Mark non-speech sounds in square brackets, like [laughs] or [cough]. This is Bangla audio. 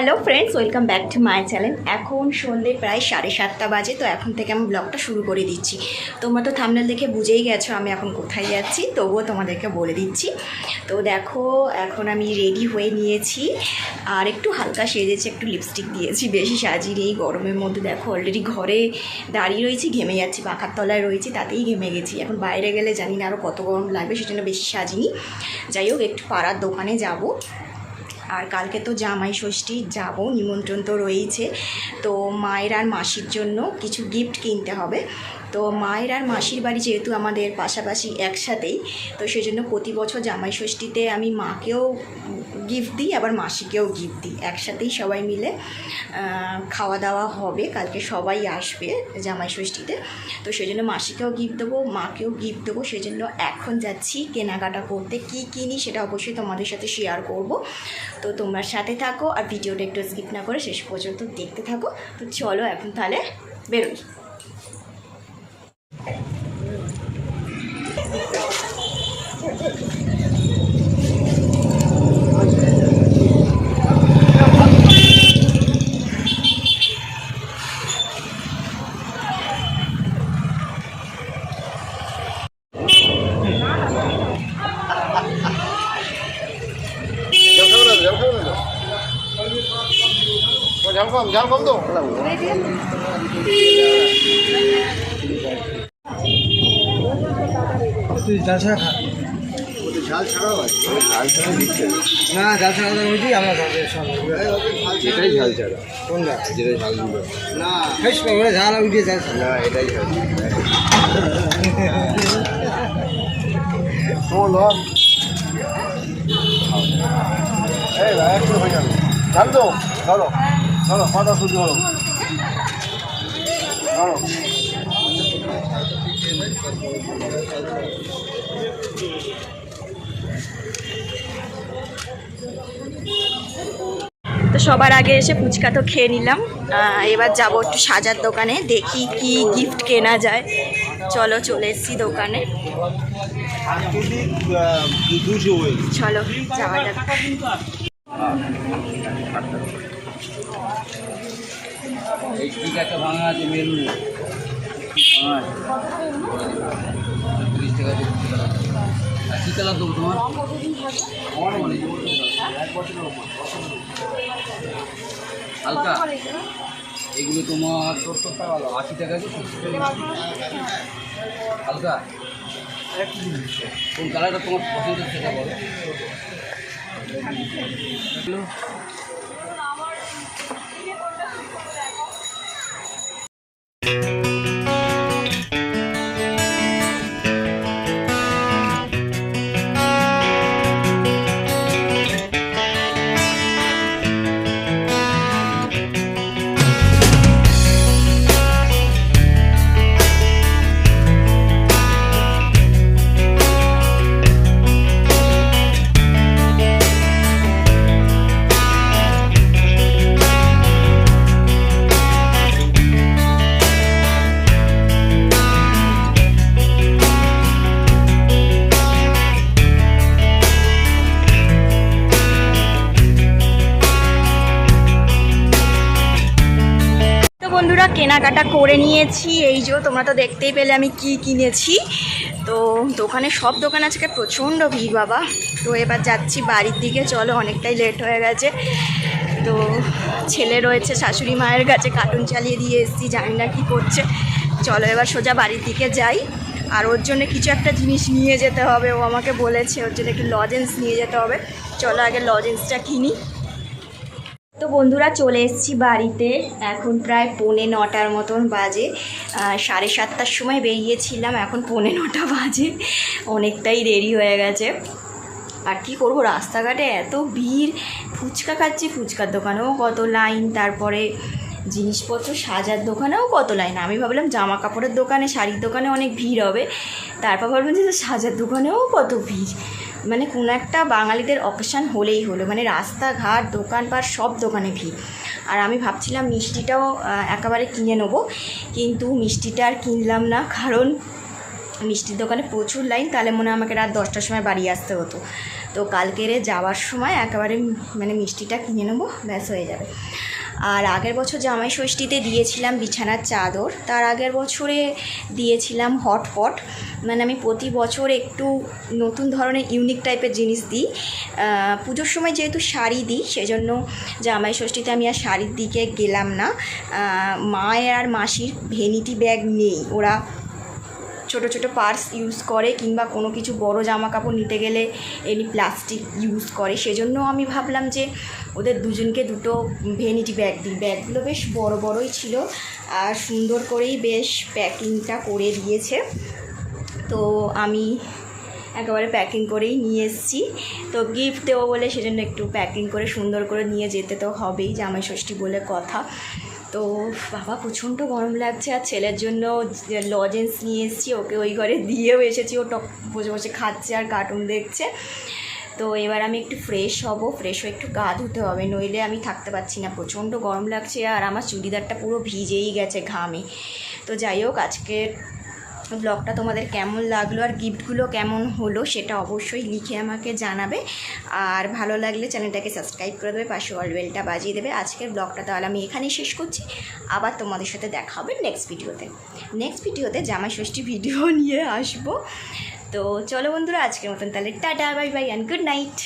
Hello friends, welcome back to my channel. এখন সন্ধে প্রায় সাড়ে সাতটা বাজে, তো এখন থেকে আমি ব্লগটা শুরু করে দিচ্ছি। তোমরা তো থামনেল দেখে বুঝেই গেছো আমি এখন কোথায় যাচ্ছি, তবুও তোমাদেরকে বলে দিচ্ছি। তো দেখো, এখন আমি রেডি হয়ে নিয়েছি। আর একটু হালকা সেজেছি, একটু লিপস্টিক দিয়েছি, বেশি সাজিয়ে এই গরমের মধ্যে দেখো অলরেডি ঘরে দাঁড়িয়ে রয়েছি, ঘেমে যাচ্ছি, পাখার তলায় রয়েছি, তাতেই ঘেমে গেছি। এখন বাইরে গেলে জানি না আরও কত গরম লাগবে, সেজন্য বেশি সাজিনি। যাই হোক, একটু পাড়ার দোকানে যাব। আর কালকে তো জামাই ষষ্ঠী, যাব, নিমন্ত্রণ তো রয়েইছে। তো মায়ের আর মাসির জন্য কিছু গিফট কিনতে হবে। তো মায়ের আর মাসির বাড়ি যেহেতু আমাদের পাশাপাশি একসাথেই, তো সেই জন্য প্রতি বছর জামাই ষষ্ঠীতে আমি মাকেও গিফট দিই, আবার মাসিকেও গিফট দিই। একসাথেই সবাই মিলে খাওয়া দাওয়া হবে। কালকে সবাই আসবে জামাই ষষ্ঠীতে। তো সেই জন্য মাসিকেও গিফট দেবো, মাকেও গিফট দেবো। সেই জন্য এখন যাচ্ছি কেনাকাটা করতে। কি কিনি সেটা অবশ্যই তোমাদের সাথে শেয়ার করব। তো তোমার সাথে থাকো আর ভিডিওটা একটু স্কিপ না করে শেষ পর্যন্ত দেখতে থাকো। তো চলো এখন তাহলে বেরোই। কম ঝাল কম তো? ঝাল ছাড়া খা। ঝাল ছাড়াও আছে? ঝাল ছাড়া দিচ্ছে না ঝাল ছাড়া বুঝি আমরা এটাই ঝাল ছাড়া। কোনটা যেটা ঝাল দিল। না। বেশ ওটা ঝাল উঠে ঝাল না এটাই ঝাল এই ভাই একটু হয়ে যাবে ঝাল তো? ধরো। ধরো পাতা শুধু ধরো ধরো তো সবার আগে এসে ফুচকা তো খেয়ে নিলাম। এবার যাব একটু সাজার দোকানে দেখি কি গিফট কেনা যায়। চলো চলে এসেছি দোকানে। চলো যাওয়া যাক। এই ঠিক একটা ভাঙা আছে মেরু কালার তোমার? হালকা? এগুলো তোমার সত্তর টাকা আশি টাকা হালকা? কোন কালারটা তোমার পছন্দ সেটা বলো। কেনাকাটা করে নিয়েছি। এই যে, তোমরা তো দেখতেই পেলে আমি কি কিনেছি। তো দোকানে, সব দোকান আজকে প্রচণ্ড ভিড় বাবা। তো এবার যাচ্ছি বাড়ির দিকে। চলো, অনেকটাই লেট হয়ে গেছে। তো ছেলে রয়েছে শাশুড়ি মায়ের কাছে কার্টুন চালিয়ে দিয়ে এসেছি, জানি না কী করছে। চলো, এবার সোজা বাড়ির দিকে যাই। আর ওর জন্য কিছু একটা জিনিস নিয়ে যেতে হবে। ও আমাকে বলেছে, ওর জন্য একটু লজেন্স নিয়ে যেতে হবে। চলো, আগে লজেন্সটা কিনি। তো বন্ধুরা চলে এসেছি বাড়িতে। এখন প্রায় পৌনে নটার মতন বাজে। সাড়ে সাতটার সময় বেরিয়েছিলাম, এখন পৌনে নটা বাজে। অনেকটাই দেরি হয়ে গেছে। আর কী করব, রাস্তাঘাটে এত ভিড়। ফুচকা খাচ্ছি, ফুচকার দোকানেও কত লাইন, তারপরে জিনিসপত্র সাজার দোকানেও কত লাইন। আমি ভাবলাম জামা কাপড়ের দোকানে, শাড়ির দোকানে অনেক ভিড় হবে। তারপর ভাবলাম যে সাজার দোকানেও কত ভিড়। মানে কোনো একটা বাঙালিদের অকেশান হলেই হলো। মানে রাস্তাঘাট, দোকানপাট, সব দোকানে ভিড়। আর আমি ভাবছিলাম মিষ্টিটাও একেবারে কিনে নেব। কিন্তু মিষ্টিটা আর কিনলাম না। কারণ মিষ্টির দোকানে প্রচুর লাইন, তাহলে মনে আমাকে রাত দশটার সময় বাড়ি আসতে হতো। তো কালকেরে যাওয়ার সময় একেবারে মানে মিষ্টিটা কিনে নেব, ব্যাস হয়ে যাবে। আর আগের বছর জামাই ষষ্ঠীতে দিয়েছিলাম বিছানার চাদর, তার আগের বছরে দিয়েছিলাম হটপট মানে আমি প্রতি বছর একটু নতুন ধরনের ইউনিক টাইপের জিনিস দিই। পুজোর সময় যেহেতু শাড়ি দিই, সেজন্য জামাই ষষ্ঠীতে আমি আর শাড়ির দিকে গেলাম না। মায়ের আর মাসির ভেনিটি ব্যাগ নেই। ওরা ছোট ছোট পার্স ইউজ করে কিংবা কোনো কিছু বড় জামা কাপড় নিতে গেলে এমনি প্লাস্টিক ইউজ করে। সেজন্য আমি ভাবলাম যে ওদের দুজনকে দুটো ভেনিটি ব্যাগ দিই। ব্যাগগুলো বেশ বড় বড়ই ছিল আর সুন্দর করেই বেশ প্যাকিংটা করে দিয়েছে। তো আমি একেবারে প্যাকিং করেই নিয়ে এসেছি। তো গিফট দেবো বলে সেজন্য একটু প্যাকিং করে সুন্দর করে নিয়ে যেতে তো হবেই জামাই ষষ্ঠী বলে কথা। তো বাবা প্রচণ্ড গরম লাগছে আর ছেলের জন্য লজেন্স নিয়ে এসেছি, ওকে ওই ঘরে দিয়েও এসেছি। ও টক বসে বসে খাচ্ছে আর কার্টুন দেখছে। তো এবার আমি একটু ফ্রেশ হব ফ্রেশ হয়ে একটু গা ধুতে হবে, নইলে আমি থাকতে পারছি না। প্রচণ্ড গরম লাগছে আর আমার চুড়িদারটা পুরো ভিজেই গেছে ঘামে। তো যাই হোক, আজকের ব্লগটা তোমাদের কেমন লাগল আর গিফটগুলো কেমন হলো সেটা অবশ্যই লিখে আমাকে জানাবে। আর ভালো লাগলে চ্যানেলটাকে সাবস্ক্রাইব করে দেবে, পাশে অল বেলটা বাজিয়ে দেবে। আজকের ব্লগটা তাহলে আমি এখানেই শেষ করছি। আবার তোমাদের সাথে দেখা হবে নেক্সট ভিডিওতে। নেক্সট ভিডিওতে জামাই ষষ্ঠী ভিডিও [laughs] নিয়ে আসব। তো চলো বন্ধুরা, আজকের মতন তাহলে tata bye bye and good night